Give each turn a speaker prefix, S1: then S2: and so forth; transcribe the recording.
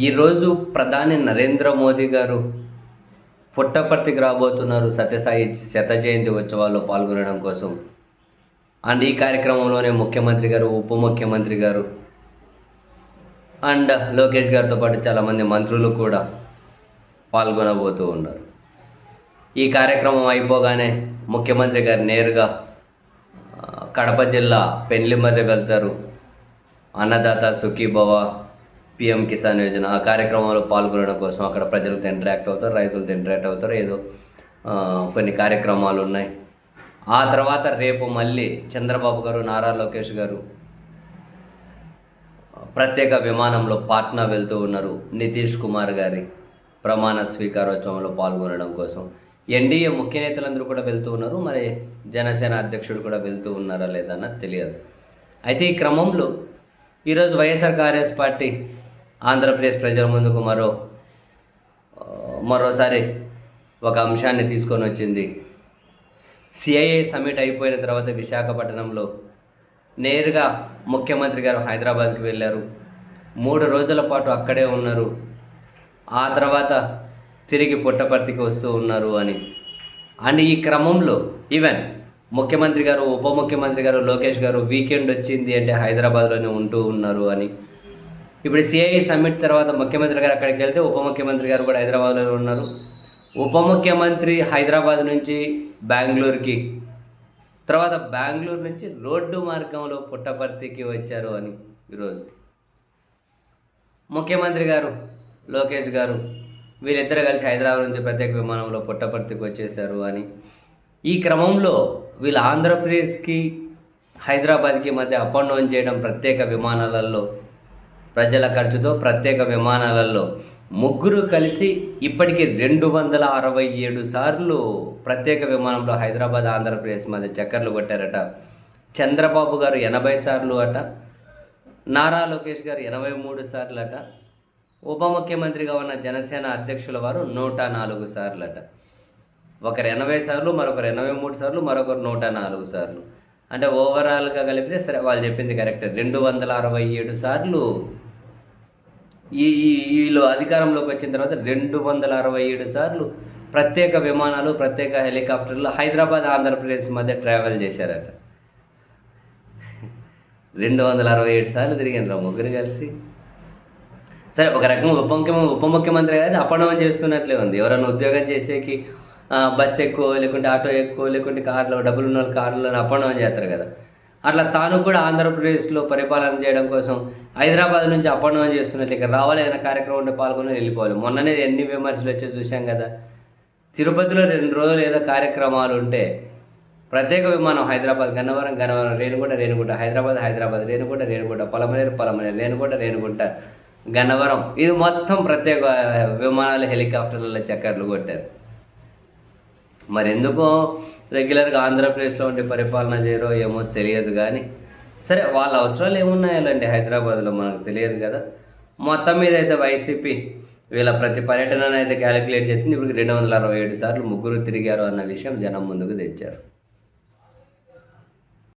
S1: ఈరోజు ప్రధాని నరేంద్ర మోదీ గారు పుట్టపర్తికి రాబోతున్నారు. సత్యసాయి శత జయంతి ఉత్సవాల్లో పాల్గొనడం కోసం. అండ్ ఈ కార్యక్రమంలోనే ముఖ్యమంత్రి గారు ఉప ముఖ్యమంత్రి గారు అండ్ లోకేష్ గారితో పాటు చాలామంది మంత్రులు కూడా పాల్గొనబోతూ ఉన్నారు. ఈ కార్యక్రమం అయిపోగానే ముఖ్యమంత్రి గారు నేరుగా కడప జిల్లా పెండ్లిమర్రి వెళ్తారు. అన్నదాత సుఖీభవ పిఎం కిసాన్ యోజన ఆ కార్యక్రమంలో పాల్గొనడం కోసం అక్కడ ప్రజలతో ఇంటరాక్ట్ అవుతారు రైతులతో ఇంటరాక్ట్ అవుతారు. ఏదో కొన్ని కార్యక్రమాలు ఉన్నాయి. ఆ తర్వాత రేపు మళ్ళీ చంద్రబాబు గారు నారా లోకేష్ గారు ప్రత్యేక విమానంలో పాట్నా వెళ్తూ ఉన్నారు. నితీష్ కుమార్ గారి ప్రమాణ స్వీకారోత్సవంలో పాల్గొనడం కోసం. ఎన్డీఏ ముఖ్య నేతలందరూ కూడా వెళ్తూ ఉన్నారు. మరి జనసేన అధ్యక్షుడు కూడా వెళ్తూ ఉన్నారా లేదా అన్నది తెలియదు. అయితే ఈ క్రమంలో ఈరోజు వైఎస్ఆర్ కాంగ్రెస్ పార్టీ ఆంధ్రప్రదేశ్ ప్రజల ముందుకు మరో మరోసారి ఒక అంశాన్ని తీసుకొని వచ్చింది. సిఐఏ సమ్మిట్ అయిపోయిన తర్వాత విశాఖపట్నంలో నేరుగా ముఖ్యమంత్రి గారు హైదరాబాద్కి వెళ్ళారు. మూడు రోజుల పాటు అక్కడే ఉన్నారు. ఆ తర్వాత తిరిగి పుట్టపర్తికి వస్తూ ఉన్నారు అని. అండ్ ఈ క్రమంలో ఈవెన్ ముఖ్యమంత్రి గారు ఉప ముఖ్యమంత్రి గారు లోకేష్ గారు వీకెండ్ వచ్చింది అంటే హైదరాబాద్లోనే ఉంటూ ఉన్నారు అని. ఇప్పుడు సిఐ సమ్మిట్ తర్వాత ముఖ్యమంత్రి గారు అక్కడికి వెళ్తే ఉప ముఖ్యమంత్రి గారు కూడా హైదరాబాద్లో ఉన్నారు. ఉప ముఖ్యమంత్రి హైదరాబాద్ నుంచి బెంగళూరుకి తర్వాత బెంగళూరు నుంచి రోడ్డు మార్గంలో పుట్టపర్తికి వచ్చారు అని ఈరోజు. ముఖ్యమంత్రి గారు లోకేష్ గారు వీళ్ళిద్దరు కలిసి హైదరాబాద్ నుంచి ప్రత్యేక విమానంలో పుట్టపర్తికి వచ్చేసారు అని. ఈ క్రమంలో వీళ్ళు ఆంధ్రప్రదేశ్కి హైదరాబాద్కి మధ్య అప్ అండ్ డౌన్ చేయడం ప్రత్యేక విమానాలలో ప్రజల ఖర్చుతో ప్రత్యేక విమానాలలో ముగ్గురు కలిసి ఇప్పటికీ రెండు వందల అరవై ఏడు సార్లు ప్రత్యేక విమానంలో హైదరాబాద్ ఆంధ్రప్రదేశ్ మధ్య చక్కర్లు కొట్టారట. చంద్రబాబు గారు ఎనభై సార్లు అట. నారా లోకేష్ గారు ఎనభై మూడు సార్లు అట. ఉప ముఖ్యమంత్రిగా ఉన్న జనసేన అధ్యక్షుల వారు నూట నాలుగు సార్లు అట. ఒకరు ఎనభై సార్లు మరొకరు ఎనభై మూడు సార్లు మరొకరు నూట నాలుగు సార్లు. అంటే ఓవరాల్గా కలిపితే సరే వాళ్ళు చెప్పింది కరెక్ట్ రెండు వందల అరవై ఏడు సార్లు ఈ వీళ్ళు అధికారంలోకి వచ్చిన తర్వాత రెండు వందల అరవై ఏడు సార్లు ప్రత్యేక విమానాలు ప్రత్యేక హెలికాప్టర్లు హైదరాబాద్ ఆంధ్రప్రదేశ్ మధ్య ట్రావెల్ చేశారట. రెండు వందల అరవై ఏడు సార్లు తిరిగినరా ముగ్గురు కలిసి? సరే ఒక రకంగా ఉప ముఖ్యమంత్రి ఉప ముఖ్యమంత్రి కానీ అప్పడం చేస్తున్నట్లే ఉంది ఎవరైనా ఉద్యోగం చేసేకి బస్సు ఎక్కువ లేకుంటే ఆటో ఎక్కువ లేకుంటే కార్లో డబ్బులు ఉన్న వాళ్ళు కార్లో అప్పడం చేస్తారు కదా. అట్లా తాను కూడా ఆంధ్రప్రదేశ్లో పరిపాలన చేయడం కోసం హైదరాబాద్ నుంచి అప్పడం చేస్తున్నట్లు ఇక్కడ రావాలి ఏదైనా కార్యక్రమం ఉంటే పాల్గొని వెళ్ళిపోవాలి. మొన్ననే ఎన్ని విమర్శలు వచ్చి చూసాం కదా. తిరుపతిలో రెండు రోజులు ఏదో కార్యక్రమాలు ఉంటే ప్రత్యేక విమానం హైదరాబాద్ గన్నవరం గన్నవరం రేణుగుంట రేణుగుంట హైదరాబాద్ హైదరాబాద్ రేణుగుంట రేణుగుంట పొలమనేరు పొలమనేరు రేణుగుంట రేణుగుంట గన్నవరం. ఇది మొత్తం ప్రత్యేక విమానాలు హెలికాప్టర్లలో చక్కర్లు కొట్టారు. మరి ఎందుకో రెగ్యులర్గా ఆంధ్రప్రదేశ్లో ఉండి పరిపాలన చేయరో ఏమో తెలియదు కానీ సరే వాళ్ళ అవసరాలు ఏమున్నాయాలండి హైదరాబాద్లో మనకు తెలియదు కదా. మొత్తం మీద అయితే వైసీపీ వీళ్ళ ప్రతి పర్యటనను అయితే క్యాలిక్యులేట్ చేసింది. ఇప్పుడు రెండు వందల అరవై ఏడు సార్లు ముగ్గురు తిరిగారు అన్న విషయం జనం ముందుకు తెచ్చారు.